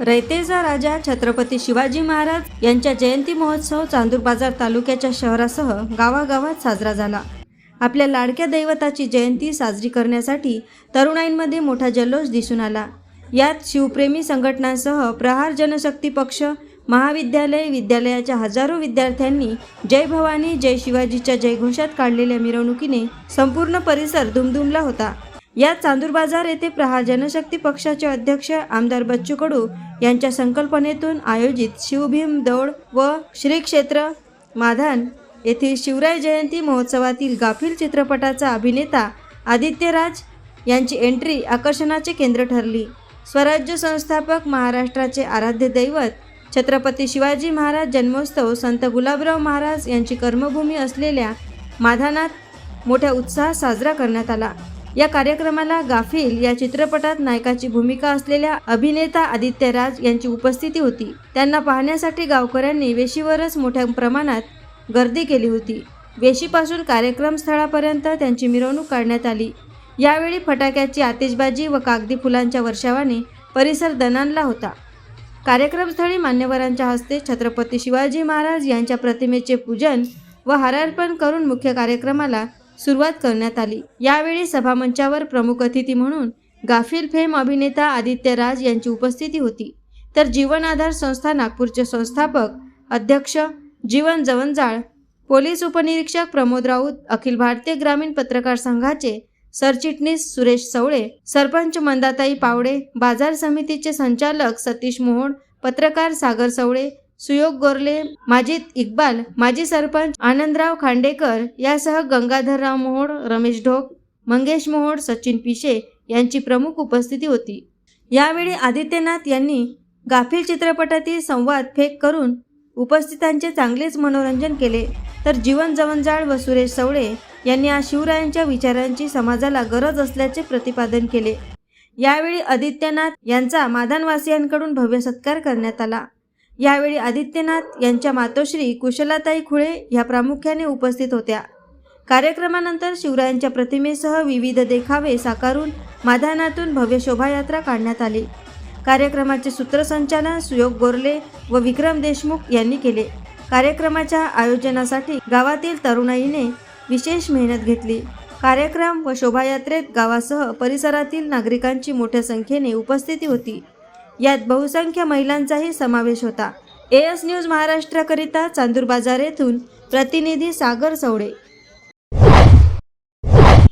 रयतेचा राजा छत्रपती शिवाजी महाराज यांच्या जयंती महोत्सव चांदूर बाजार तालुक्याच्या शहरासह गावागावात साजरा झाला. आपल्या लाडक्या दैवताची जयंती साजरी करण्यासाठी तरुणाईंमध्ये मोठा जल्लोष दिसून आला. यात शिवप्रेमी संघटनांसह प्रहार जनशक्ती पक्ष महाविद्यालय विद्यालयाच्या हजारो विद्यार्थ्यांनी जय भवानी जय शिवाजीच्या जयघोषात काढलेल्या मिरवणुकीने संपूर्ण परिसर दुमदुमला होता. यात चांदूर बाजार येथे प्रहार जनशक्ती पक्षाचे अध्यक्ष आमदार बच्चू कडू यांच्या संकल्पनेतून आयोजित शिवभीम दौड व श्री क्षेत्र माधान येथील शिवराय जयंती महोत्सवातील गाफील चित्रपटाचा अभिनेता आदित्य राज यांची एंट्री आकर्षणाचे केंद्र ठरली. स्वराज्य संस्थापक महाराष्ट्राचे आराध्य दैवत छत्रपती शिवाजी महाराज जन्मोत्सव संत गुलाबराव महाराज यांची कर्मभूमी असलेल्या माधानात मोठ्या उत्साहात साजरा करण्यात आला. या कार्यक्रमाला गाफील या चित्रपटात नायकाची भूमिका असलेल्या अभिनेता आदित्य राज यांची उपस्थिती होती. त्यांना पाहण्यासाठी गावकऱ्यांनी वेशीवरच मोठ्या प्रमाणात गर्दी केली होती. वेशीपासून कार्यक्रम स्थळापर्यंत त्यांची मिरवणूक काढण्यात आली. यावेळी फटाक्याची आतिषबाजी व कागदी फुलांच्या वर्षावाने परिसर दणाणला होता. कार्यक्रमस्थळी मान्यवरांच्या हस्ते छत्रपती शिवाजी महाराज यांच्या प्रतिमेचे पूजन व हारार्पण करून मुख्य कार्यक्रमाला सुरुवात करण्यात आली. यावेळी सभामंचावर प्रमुख अतिथी म्हणून गाफिल फेम अभिनेता आदित्य राज यांची उपस्थिती होती. तर जीवन आधार संस्था नागपूरचे संस्थापक अध्यक्ष जीवन जवंजाळ पोलीस उपनिरीक्षक प्रमोद राऊत अखिल भारतीय ग्रामीण पत्रकार संघाचे सरचिटणीस सुरेश सवळे सरपंच मंदाताई पावडे बाजार समितीचे संचालक सतीश मोहोड पत्रकार सागर सवळे सुयोग गोरले माजिद इक्बाल माजी सरपंच आनंदराव खांडेकर यासह गंगाधरराव मोहोड रमेश ढोक मंगेश मोहोड सचिन पिशे यांची प्रमुख उपस्थिती होती. यावेळी आदित्यनाथ यांनी गाफील चित्रपटातील संवाद फेक करून उपस्थितांचे चांगलेच मनोरंजन केले. तर जीवन जवंजाळ व सुरेश सवळे यांनी आज शिवरायांच्या विचारांची समाजाला गरज असल्याचे प्रतिपादन केले. यावेळी आदित्यनाथ यांचा मादानवासियांकडून भव्य सत्कार करण्यात आला. यावेळी आदित्यनाथ यांच्या मातोश्री कुशलाताई खुळे ह्या प्रामुख्याने उपस्थित होत्या. कार्यक्रमानंतर शिवरायांच्या प्रतिमेसह विविध देखावे साकारून माधानातून भव्य शोभायात्रा काढण्यात आली. कार्यक्रमाचे सूत्रसंचालन सुयोग गोरले व विक्रम देशमुख यांनी केले. कार्यक्रमाच्या आयोजनासाठी गावातील तरुणाईने विशेष मेहनत घेतली. कार्यक्रम व शोभायात्रेत गावासह परिसरातील नागरिकांची मोठ्या संख्येने उपस्थिती होती. यात बहुसंख्य महिलांचाही समावेश होता. एएस न्यूज महाराष्ट्राकरिता चांदूर बाजार येथून प्रतिनिधी सागर चौडे